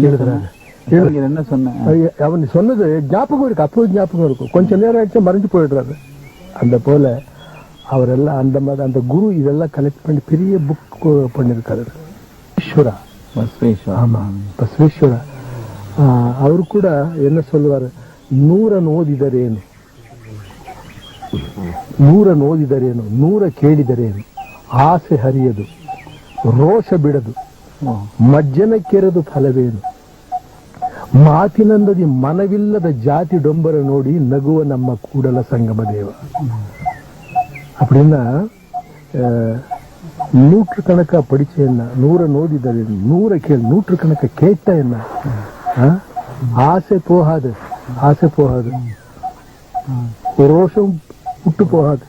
எழுதுறாரு இவங்க என்ன சொன்னேன் ஐய- அவன் சொன்னது ஞாபகம் இருக்கு அப்போ ஞாபகம் இருக்கும் கொஞ்ச நேரம் ஆயிடுச்சு மறைஞ்சு போயிடுறாரு அந்த போல அவரெல்லாம் அந்த மாதிரி அந்த குரு இதெல்லாம் கலெக்ட் பண்ணி பெரிய புக் பண்ணிருக்காரு ஈஸ்வரா ಬಸವೇಶ್ವರ ஆமா ಬಸವೇಶ್ವರ ಆ, ಅವರು ಕೂಡ என்ன சொல்லுவாரு ನೂರನ್ನು ಓದಿದರೇನು ನೂರನ್ನು ಓದಿದರೇನು ನೂರ ಕೇಳಿದರೇನು ಆಸೆ ಹರಿಯದು ರೋಷ ಬಿಡದು ಮಜ್ಜನ ಕೆರೆದು ಫಲವೇನು? ಮಾತಿನಂದದಿ ಮನವಿಲ್ಲದ ಜಾತಿ ಡೊಂಬರ ನೋಡಿ ನಗುವ ನಮ್ಮ ಕೂಡಲ ಸಂಗಮ ದೇವ. ಅಪ್ಪಿನ ನೂಟ್ರ ಕಣಕ ಪರಿಚಯನ್ನ ನೂರ ನೋಡಿದರೆ ನೂರ ಕೇಳಿ, ನೂಟ್ರ ಕಣಕ ಕೇಟ್ಟ ಎನ್ನ ಆಸೆ ಪೋಹಾದ ಆಸೆ ಪೋಹಾದ. ರೋಷ ಹುಟ್ಟು ಪೋಹಾದ.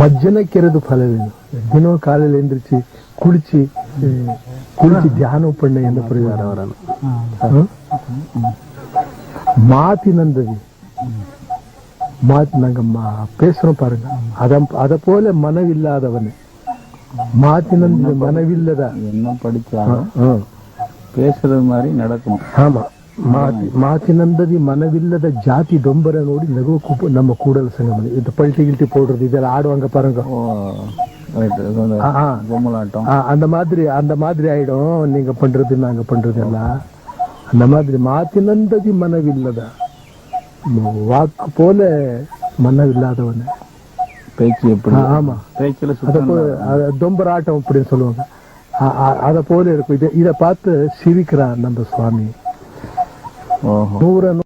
ಮಜ್ಜನ ಕೆರೆದು ಫಲವೇನು? ದಿನೋ ಕಾಲಲ್ಲಿ ಎಂದ್ರಿಸಿ குளிச்சி குளிச்சு தியானம் ಕುಳಿಸಿ ಧ್ಯಾನ ಪಣ್ಣ ಎಂದ மாத்தி ಅವರನ್ನು மாத்தி மாத்தினாங்க பேசுறோம் பாருங்க. அத அத போல மனவில்லாதவன். மாத்தினந்தது மனவில்லதா? என்ன படிச்சா பேசுறது மாதிரி நடக்கும். ஆமா. மாத்தி மாத்தி நந்ததி மனவில்லத ஜாதி டொம்பரனோடு நெகுவ நம்ம கூடல் சங்கம் இந்த பல்ட்டி கில்ட்டி போடுறது இதெல்லாம் ஆடுவாங்க பாருங்க. அந்த மாதிரி அந்த மாதிரி ஆயிடும். நீங்க பண்றது நாங்க பண்றது எல்லாம். அந்த மாதிரி மாத்தினந்ததி மனவில்லத? வாக்கு போல மனவில்லாதவன். பேச்சு எப்படி? ஆமா. பேச்சுல தொம்பராட்டம் அப்படின்னு சொல்லுவாங்க. அத போல இருக்கும். இத இத பார்த்து சிரிக்கிறார் நம்ம சுவாமி. நூற